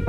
আমি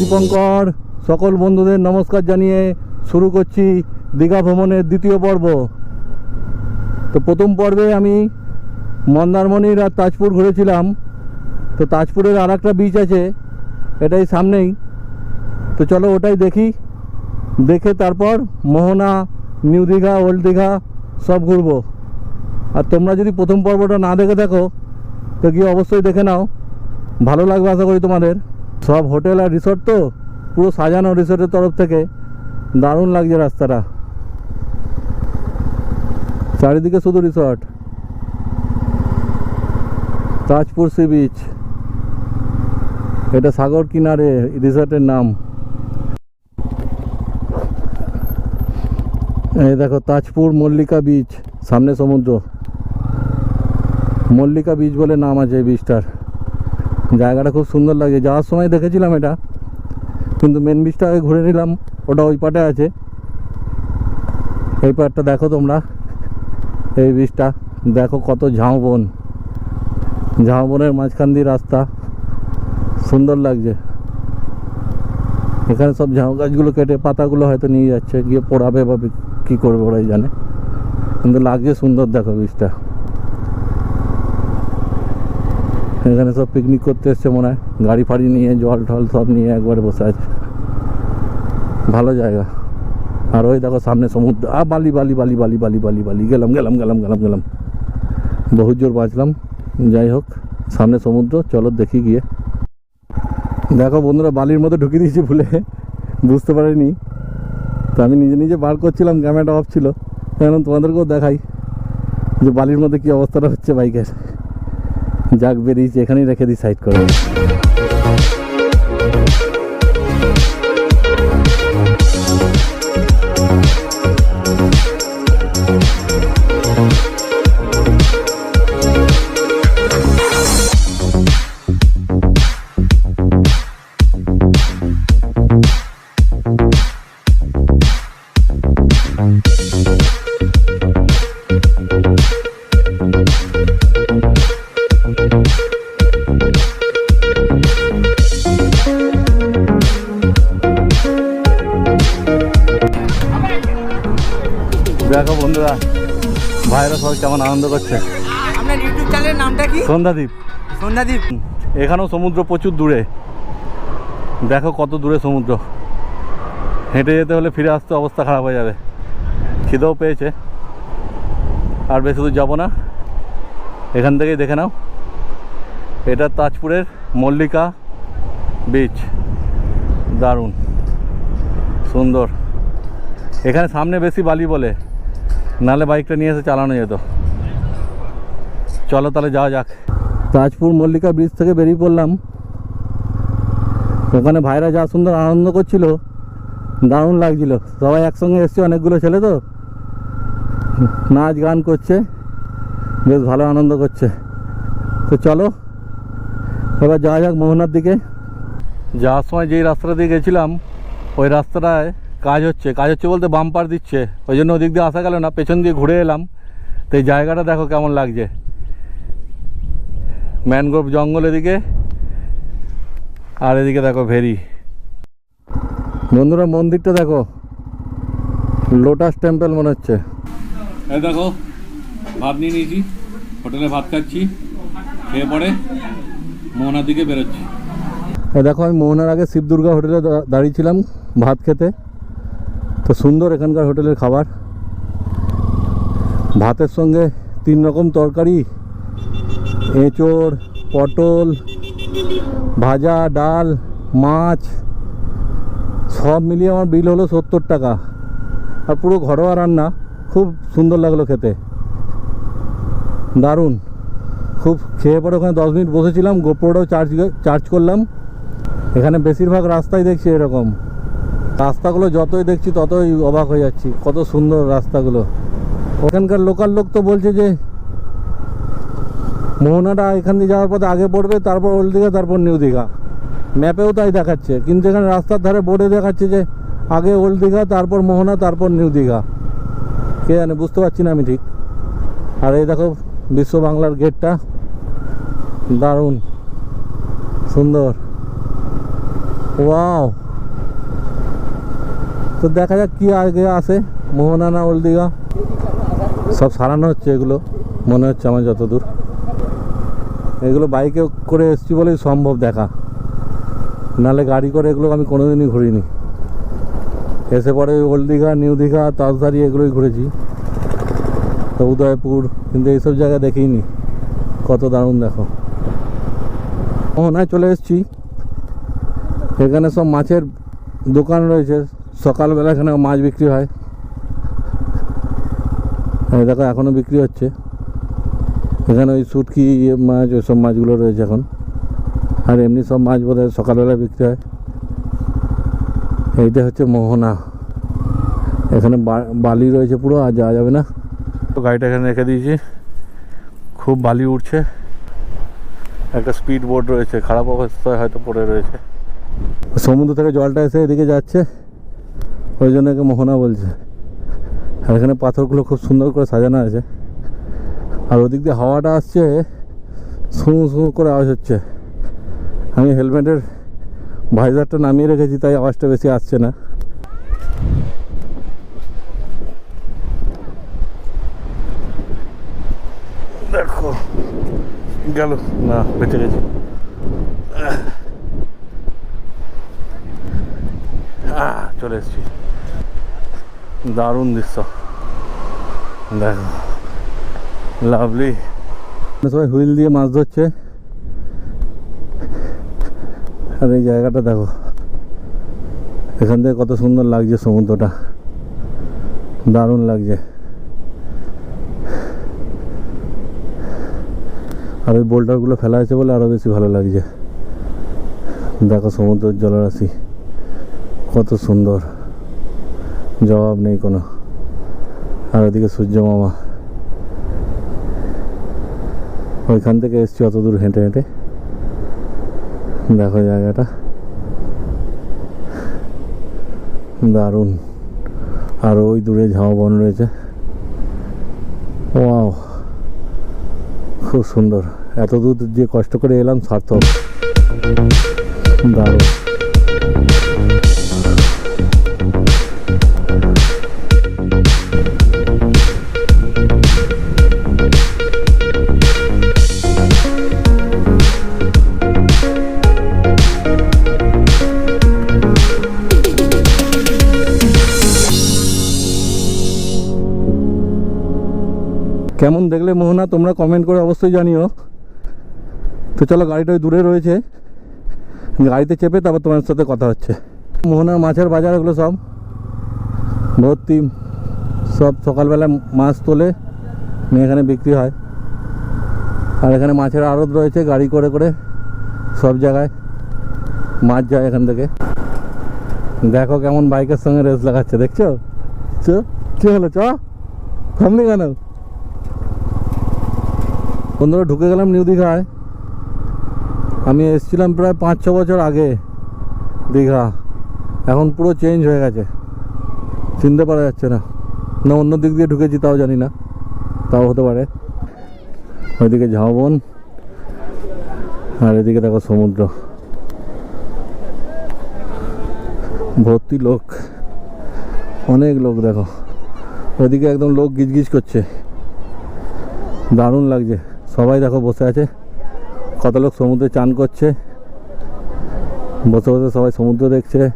দীপঙ্কর, সকল বন্ধুদের নমস্কার জানিয়ে শুরু করছি দীঘা ভ্রমণের দ্বিতীয় পর্ব। তো প্রথম পর্বে আমি মন্দারমণির আর তাজপুর ঘুরেছিলাম। তো তাজপুরের আর একটা বিচ আছে এটাই সামনেই। তো চলো ওটাই দেখি। দেখে তারপর মোহনা, নিউ দীঘা, ওল্ড দীঘা সব ঘুরবো। আর তোমরা যদি প্রথম পর্বটা না দেখে দেখো তো গিয়ে অবশ্যই দেখে নাও। ভালো লাগবে আশা করি তোমাদের। সব হোটেল আর রিসোর্ট তো পুরো সাজানো রিসোর্টের তরফ থেকে। দারুণ লাগছে রাস্তাটা। চারিদিকে শুধু রিসর্ট। Tajpur sea beach. এটা সাগর কিনারে, রিসর্টের নাম। এই দেখো, তাজপুর মল্লিকা বিচ সামনে সমুদ্র। মল্লিকা বিচ বলে নাম আছে এই বিচটার জায়গাটা খুব সুন্দর লাগে। যাওয়ার সময় দেখেছিলাম এটা, কিন্তু মেন বিচটা আগে ঘুরে নিলাম। ওটা ওই পাটে আছে। এই পাটটা দেখো তোমরা। এই বিচটা দেখো কত ঝাউবন ঝাউবনের মাঝখান দিয়ে রাস্তা। সুন্দর লাগছে। এখানে সব ঝাউ গাছগুলো কেটে পাতাগুলো হয়তো নিয়ে যাচ্ছে, গিয়ে পোড়াবে বা কী করবে ওরাই জানে। কিন্তু লাগছে সুন্দর, দেখো বিচটা এখানে সব পিকনিক করতে এসছে মনে হয়। গাড়ি ফাড়ি নিয়ে, জল টল সব নিয়ে একবারে বসে আছে। ভালো জায়গা। আর ওই দেখো সামনে সমুদ্র। আ, বালি বালি বালি বালি বালি বালি বালি। গেলাম গেলাম গেলাম গেলাম গেলাম। বহু জোর বাঁচলাম। যাই হোক, সামনে সমুদ্র, চলো দেখি গিয়ে। দেখো বন্ধুরা, বালির মধ্যে ঢুকিয়ে দিয়েছি ভুলে। বুঝতে পারিনি। তো আমি নিজে নিজে বার করছিলাম ক্যামেরাটা অফ ছিল। এখন তোমাদেরকেও দেখাই যে বালির মধ্যে কি অবস্থাটা হচ্ছে বাইকের। যাক, বেরিয়েছি, এখানেই রেখে দিই সাইড করে। দেখো বন্ধুরা ভাইরা সবাই কেমন আনন্দ করছে। আপনার ইউটিউব চ্যানেলের নামটা কি? সন্ধ্যাদ্বীপ সন্ধ্যাদীপ। এখানেও সমুদ্র প্রচুর দূরে। দেখো কত দূরে সমুদ্র। হেঁটে যেতে হলে ফিরে আসতে অবস্থা খারাপ হয়ে যাবে। খিদেও পেয়েছে। আর বেশি দূর যাব না। এখান থেকেই দেখে নাও। এটা তাজপুরের মল্লিকা বিচ দারুণ। সুন্দর। এখানে সামনে বেশি বালি বলে। নালে বাইকটা নিয়ে এসে চালানো যেত। চলো তাহলে যাওয়া যাক। তাজপুর মল্লিকা ব্রিজ থেকে বেরিয়ে পড়লাম। ওখানে ভাইরা যা সুন্দর আনন্দ করছিল, দারুণ লাগছিল। সবাই একসঙ্গে এসছে, অনেকগুলো ছেলে তো। নাচ গান করছে, বেশ ভালো আনন্দ করছে। তো চলো, এবার যাওয়া যাক মোহনার দিকে। যাওয়ার সময় যেই রাস্তাটা দিয়ে গেছিলাম, ওই রাস্তাটায় কাজ হচ্ছে কাজ হচ্ছে বলতে বাম্পার দিচ্ছে। ওই জন্য ওদিক দিয়ে আসা গেল না পেছন দিয়ে ঘুরে এলাম। তো এই জায়গাটা দেখো কেমন লাগছে। ম্যানগ্রোভ জঙ্গল এদিকে আর এদিকে দেখো ভেরি। বন্ধুরা মন্দিরটা দেখো। লোটাস টেম্পল মনে হচ্ছে। দেখো ভাত নিয়ে নিয়েছি। হোটেলে ভাত খাচ্ছি। খেয়ে পরে মোহনার দিকে বেরোচ্ছি। দেখো আমি মোহনার আগে শিবদুর্গা হোটেলে দাঁড়িয়েছিলাম ভাত খেতে। তো সুন্দর এখানকার হোটেলের খাবার। ভাতের সঙ্গে তিন রকম তরকারি, এঁচোড়, পটল, ভাজা, ডাল, মাছ, সব মিলিয়ে আমার বিল হলো সত্তর টাকা। আর পুরো ঘরোয়া রান্না, খুব সুন্দর লাগল খেতে। দারুণ। খুব খেয়ে পরে ওখানে দশ মিনিট বসেছিলাম গোপ্রোটাও চার্জ চার্জ করলাম। এখানে বেশিরভাগ রাস্তাই দেখছি এরকম। রাস্তাগুলো যতই দেখছি ততই অবাক হয়ে যাচ্ছি, কত সুন্দর রাস্তাগুলো। ওখানকার লোকাল লোক তো বলছে যে, মোহনাটা এখান দিয়ে যাওয়ার পথে আগে পড়বে, তারপর ওল্ড দীঘা, তারপর নিউ দীঘা। ম্যাপেও তাই দেখাচ্ছে, কিন্তু এখানে রাস্তার ধারে বোর্ডে দেখাচ্ছে যে, আগে ওল্ড দীঘা, তারপর মোহনা, তারপর নিউ দীঘা। কে জানে, বুঝতে পারছি না আমি ঠিক। আর এই দেখো, বিশ্ব বাংলার গেটটা দারুণ। সুন্দর। ওয়াও তো দেখা যাক কি আগে আসে। মোহনা না ওল্ড দীঘা সব সারানো হচ্ছে এগুলো। মনে হচ্ছে আমার যতদূর। এগুলো বাইকে করে এসছি বলেই সম্ভব দেখা। নাহলে গাড়ি করে এগুলো আমি কোনোদিনই ঘুরিনি। এসে পরে ওল্ড দীঘা নিউ দীঘা তাজদারি এগুলোই ঘুরেছি। তো উদয়পুর, কিন্তু এইসব জায়গা দেখিনি। কত দারুণ দেখো। মোহনায় চলে এসেছি। এখানে সব মাছের দোকান রয়েছে। সকালবেলা এখানে মাছ বিক্রি হয়। দেখো এখনও বিক্রি হচ্ছে। এখানে ওই সুটকি মাছ, ওইসব মাছগুলো রয়েছে এখন। আর এমনি সব মাছ বোধ হয় সকালবেলা বিক্রি হয়। এইটা হচ্ছে মোহনা। এখানে বালি রয়েছে পুরো, আর যাওয়া যাবে না। তো গাড়িটা এখানে রেখে দিয়েছি। খুব বালি উঠছে একটা স্পিড বোর্ড রয়েছে, খারাপ অবস্থায় হয়তো পড়ে রয়েছে। সমুদ্র থেকে জলটা এসে এদিকে যাচ্ছে। ওই জন্য একে মোহনা বলছে। আর এখানে পাথরগুলো খুব সুন্দর করে সাজানো আছে। আর ওদিক দিয়ে হাওয়াটা আসছে সু সু করে আওয়াজ হচ্ছে। আমি হেলমেটের ভাইজারটা নামিয়ে রেখেছি তাই আওয়াজটা বেশি আসছে না। দেখো গেল। না বেঁচে গেছে। চলে এসেছি। দারুণ দৃশ্য। দেখো। লাভলি সবাই হুইল দিয়ে মাছ ধরছে। আর এই জায়গাটা দেখো। এখান থেকে কত সুন্দর লাগছে সমুদ্রটা। দারুণ লাগছে। আর ওই বোল্ডারগুলো ফেলা আছে বলে আরও বেশি ভালো লাগছে। দেখো সমুদ্রের জলরাশি। কত সুন্দর। জবাব নেই কোনো। আর ওদিকে সূর্য মামা। ওইখান থেকে এসছি অত দূর হেঁটে হেঁটে। দেখো জায়গাটা। দারুণ। আর ওই দূরে ঝাও বন রয়েছে। ওয়াও। খুব সুন্দর। এত দূর যে কষ্ট করে এলাম, সার্থক। দারুণ। কেমন দেখলে মোহনা, তোমরা কমেন্ট করে অবশ্যই জানিও। তো চলো, গাড়িটা দূরে রয়েছে। গাড়িতে চেপে তারপর তোমার সাথে কথা হচ্ছে। মোহনার মাছের বাজার এগুলো সব। ভর্তি, সব সকালবেলা মাছ তোলে এখানে বিক্রি হয়। আর এখানে মাছের আড়ত রয়েছে, গাড়ি করে করে, সব জায়গায় মাছ যায় এখান থেকে। দেখো কেমন বাইকের সঙ্গে রেস লাগাচ্ছে, দেখছ? চ, কি হলো, চ? থামলি কেন? বন্ধুরা, ঢুকে গেলাম নিউ দীঘায়। আমি এসেছিলাম প্রায় পাঁচ, ছ বছর আগে দীঘা। এখন পুরো চেঞ্জ হয়ে গেছে। চিনতে পারা যাচ্ছে না। না, অন্য দিক দিয়ে ঢুকেছি তাও জানি না। তাও হতে পারে। ওইদিকে ঝাউবন আর এদিকে দেখো সমুদ্র। ভর্তি লোক। অনেক লোক দেখো। ওইদিকে একদম লোক গিজগিজ করছে। দারুণ লাগছে। সবাই দেখো বসে আছে। কত লোক সমুদ্রে চান করছে। বসে বসে সবাই সমুদ্র দেখছে।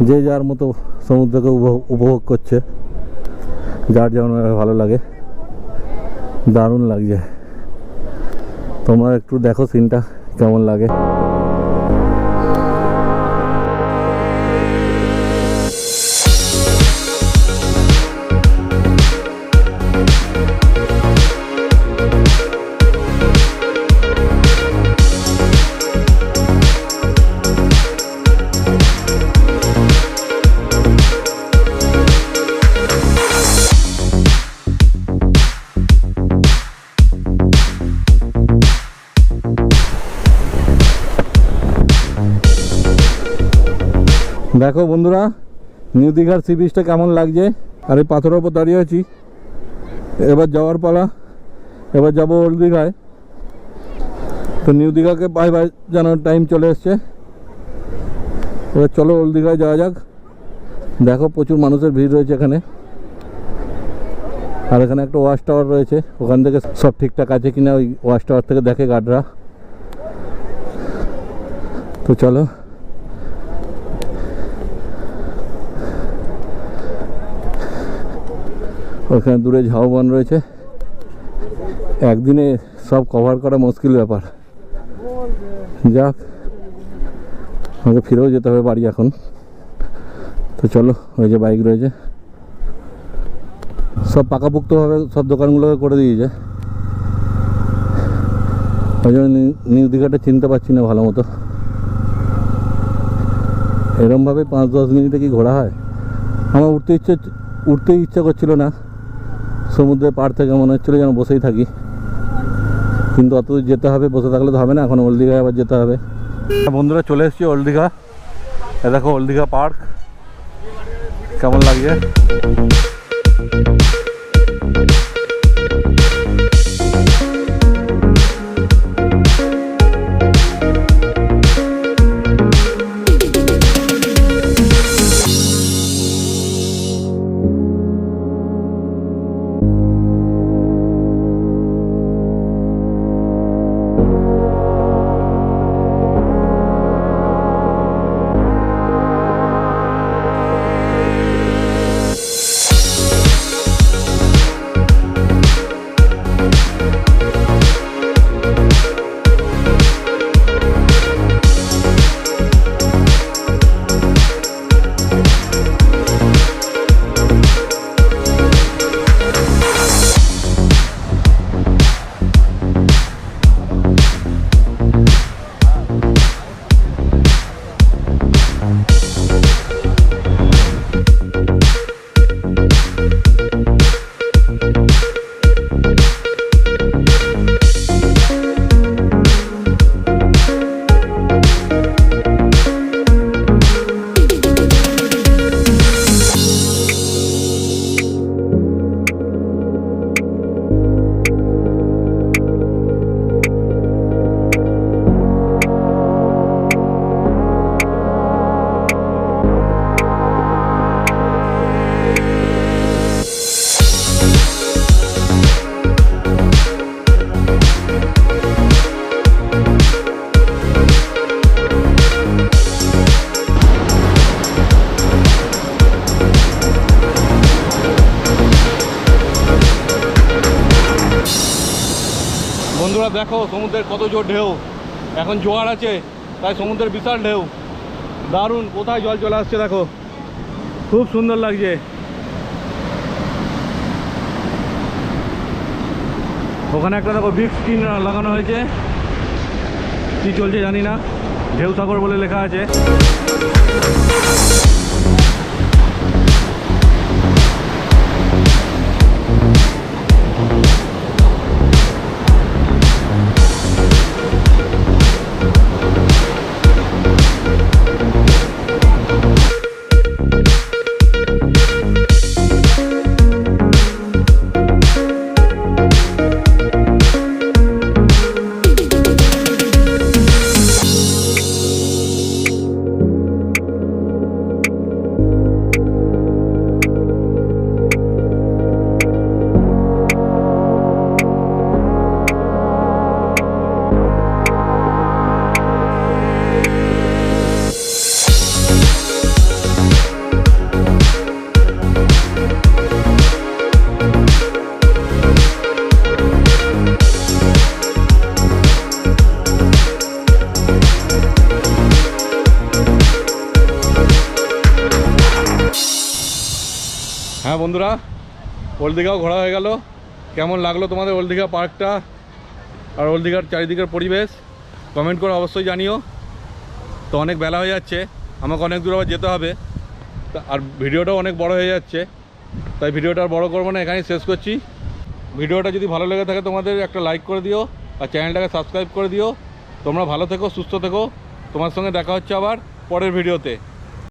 যে যার মতো সমুদ্রকে উপভোগ- করছে। যার যেমন ভালো লাগে। দারুণ লাগছে। তোমরা একটু দেখো সিনটা কেমন লাগে। দেখো বন্ধুরা, নিউ দীঘার সি বিচটা কেমন লাগছে? আর এই পাথরের ওপর দাঁড়িয়ে আছি। এবার যাওয়ার পালা। এবার যাব ওল্ড দীঘায়। তো নিউ দীঘাকে বাই বাই জানার টাইম চলে এসছে। এবার চলো ওল্ড দীঘায় যাওয়া যাক। দেখো প্রচুর মানুষের ভিড় রয়েছে এখানে। আর এখানে একটা ওয়াশ টাওয়ার রয়েছে। ওখান থেকে সব ঠিকঠাক আছে কিনা ওই ওয়াশ টাওয়ার থেকে দেখে গার্ডরা। তো চলো। ওখানে দূরে ঝাউবন রয়েছে। একদিনে সব কভার করা মুশকিল ব্যাপার। যাক, আমাকে ফিরেও যেতে হবে বাড়ি এখন। তো চলো, ওই যে বাইক রয়েছে। সব পাকাপুক্তভাবে সব দোকানগুলোকে করে দিয়েছে। ওই জন্য নিউ- দীঘাটা চিনতে পারছি না ভালো মতো। এরমভাবে পাঁচ দশ মিনিটে কি ঘোরা হয়? আমার উঠতে ইচ্ছে উঠতেই ইচ্ছা করছিল না। সমুদ্রের পাড় থেকে মনে হচ্ছিল যেন বসেই থাকি। কিন্তু অত যেতে হবে, বসে থাকলে তো হবে না, এখন ওল্ড দীঘায় আবার যেতে হবে। বন্ধুরা চলে এসেছি দীঘা দেখো ওল্ড দীঘা পার্ক। কেমন লাগছে? বন্ধুরা দেখো, সমুদ্রের কত জোর ঢেউ। এখন জোয়ার আছে, তাই সমুদ্রের বিশাল ঢেউ। দারুণ, কোথায় জল চলে আসছে দেখো। খুব সুন্দর লাগছে। ওখানে একটা দেখো বিগ স্ক্রিন লাগানো হয়েছে। কি চলছে জানি না। ঢেউ সাগর বলে লেখা আছে। হ্যাঁ বন্ধুরা ওল্ড দীঘাও ঘোরা হয়ে গেল। কেমন লাগল তোমাদের ওল্ড দীঘা পার্কটা আর ওল্ড চারিদিকের পরিবেশ? কমেন্ট করে অবশ্যই জানিও। তো অনেক বেলা হয়ে যাচ্ছে, আমাকে অনেক দূর আবার যেতে হবে। আর ভিডিওটাও অনেক বড় হয়ে যাচ্ছে। তাই ভিডিওটা আর বড় করব না, এখানেই শেষ করছি। ভিডিওটা যদি ভালো লেগে থাকে তোমাদের, একটা লাইক করে দিও আর চ্যানেলটাকে সাবস্ক্রাইব করে দিও। তোমরা ভালো থেকো, সুস্থ থেকো। তোমার সঙ্গে দেখা হচ্ছে আবার পরের ভিডিওতে।